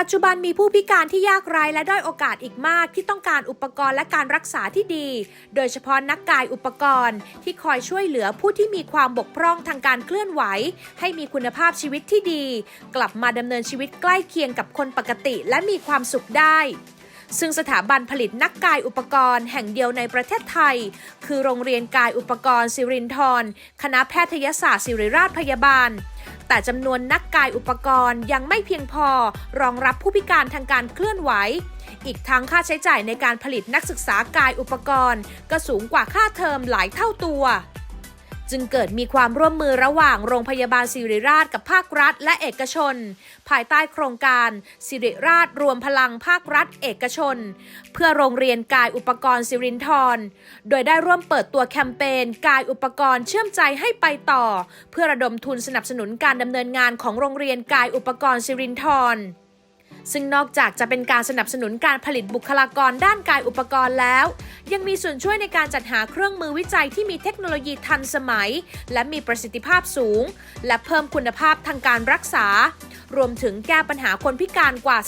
ปัจจุบันมีผู้พิการที่ยากไร้และด้อยโอกาสอีกมากที่ต้องการอุปกรณ์และการรักษาที่ดี โดยเฉพาะนักกายอุปกรณ์ ที่คอยช่วยเหลือผู้ที่มีความบกพร่องทางการเคลื่อนไหว ให้มีคุณภาพชีวิตที่ดี กลับมาดำเนินชีวิตใกล้เคียงกับคนปกติ และมีความสุขได้ซึ่งสถาบันผลิตนักกายอุปกรณ์แห่งเดียวในประเทศไทย คือโรงเรียนกายอุปกรณ์สิรินทร คณะแพทยศาสตร์ศิริราชพยาบาล แต่จำนวนนักกายอุปกรณ์ยังไม่เพียงพอรองรับผู้พิการทางการเคลื่อนไหว อีกทั้งค่าใช้จ่ายในการผลิตนักศึกษากายอุปกรณ์ ก็สูงกว่าค่าเทอมหลายเท่าตัว จึงเกิดมีความร่วมมือระหว่างโรงพยาบาลศิริราชกับภาครัฐ และเอกชน ภายใต้โครงการศิริราชรวมพลังภาครัฐ เอกชน เพื่อโรงเรียนกายอุปกรณ์สิรินทรโดยได้ร่วมเปิดตัวแคมเปญกายอุปกรณ์เชื่อมใจให้ไปต่อ เพื่อระดมทุนสนับสนุนการดำเนินงานของโรงเรียนกายอุปกรณ์สิรินทร ซึ่งนอกจากจะเป็นการสนับสนุนการผลิตบุคลากรด้านกายอุปกรณ์แล้ว ยังมีส่วนช่วยในการจัดหาเครื่องมือวิจัยที่มีเทคโนโลยีทันสมัย และมีประสิทธิภาพสูง และเพิ่มคุณภาพทางการรักษา รวมถึงแก้ปัญหาคนพิการกว่า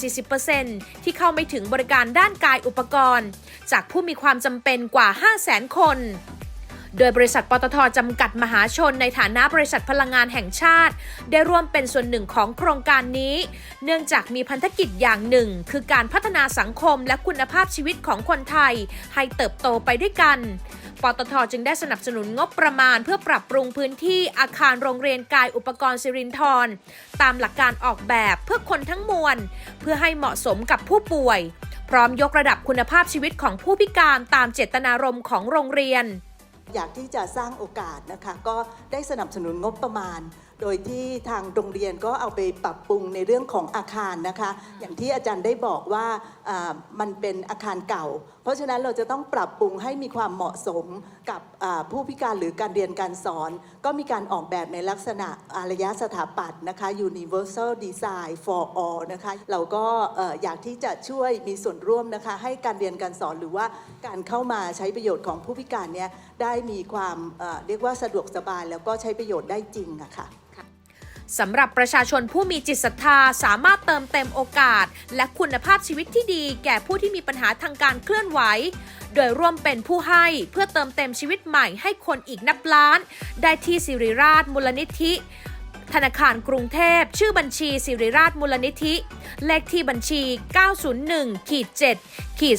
40%ที่เข้าไม่ถึงบริการด้านกายอุปกรณ์ จากผู้มีความจำเป็นกว่า 500,000 คน โดยบริษัทปตทจำกัดมหาชนในฐานะบริษัทพลังงานแห่งชาติ ได้ร่วมเป็นส่วนหนึ่งของโครงการนี้ เนื่องจากมีพันธกิจอย่างหนึ่ง คือการพัฒนาสังคมและคุณภาพชีวิตของคนไทย ให้เติบโตไปด้วยกันปตทจึงได้สนับสนุนงบประมาณ เพื่อปรับปรุงพื้นที่อาคารโรงเรียนกายอุปกรณ์สิรินทรตามหลักการออกแบบเพื่อคนทั้งมวล เพื่อให้เหมาะสมกับผู้ป่วย พร้อมยกระดับคุณภาพชีวิตของผู้พิการตามเจตนารมณ์ของโรงเรียน อยากที่จะสร้างโอกาสนะคะ ก็ได้สนับสนุนงบประมาณ โดยที่ทางโรงเรียนก็เอาไปปรับปรุงในเรื่องของอาคารนะคะ อย่างที่อาจารย์ได้บอกว่าอ่ามันเป็นอาคารเก่า เพราะฉะนั้นเราจะต้องปรับปรุงให้มีความเหมาะสมกับอ่าผู้พิการหรือการเรียนการสอน ก็มีการออกแบบในลักษณะอารยสถาปัตย์นะคะ Universal Design for All นะคะเราก็เอ่ออยากที่จะช่วยมีส่วนร่วมนะคะ ให้การเรียนการสอนหรือว่าการเข้ามาใช้ประโยชน์ของผู้พิการเนี่ยได้มีความเอ่อเรียกว่าสะดวกสบายแล้วก็ใช้ประโยชน์ได้จริงอะค่ะ สำหรับประชาชนผู้มีจิตศรัทธาสามารถเติมเต็มโอกาส และคุณภาพชีวิตที่ดีแก่ผู้ที่มีปัญหาทางการเคลื่อนไหว โดยร่วมเป็นผู้ให้เพื่อเติมเต็มชีวิตใหม่ให้คนอีกนับล้าน ได้ที่สิริราชมูลนิธิ ธนาคารกรุงเทพ ชื่อบัญชีสิริราชมูลนิธิ เลขที่บัญชี 901ขีด7ขีด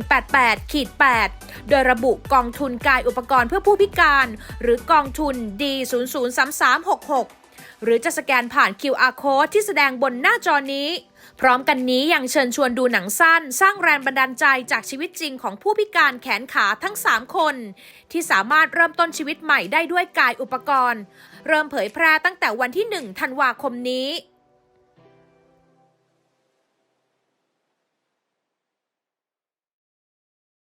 07188ขีด8โดยระบุกองทุนกายอุปกรณ์เพื่อผู้พิการ หรือกองทุน D 0 0 3 3 6 6 หรือจะสแกนผ่าน QR code ที่แสดงบนหน้าจอนี้ พร้อมกันนี้ยังเชิญชวนดูหนังสั้น สร้างแรงบันดาลใจจากชีวิตจริงของผู้พิการแขนขาทั้ง 3 คน ที่สามารถเริ่มต้นชีวิตใหม่ได้ด้วยกายอุปกรณ์ เริ่มเผยแพร่ตั้งแต่วันที่ 1 ธันวาคมนี้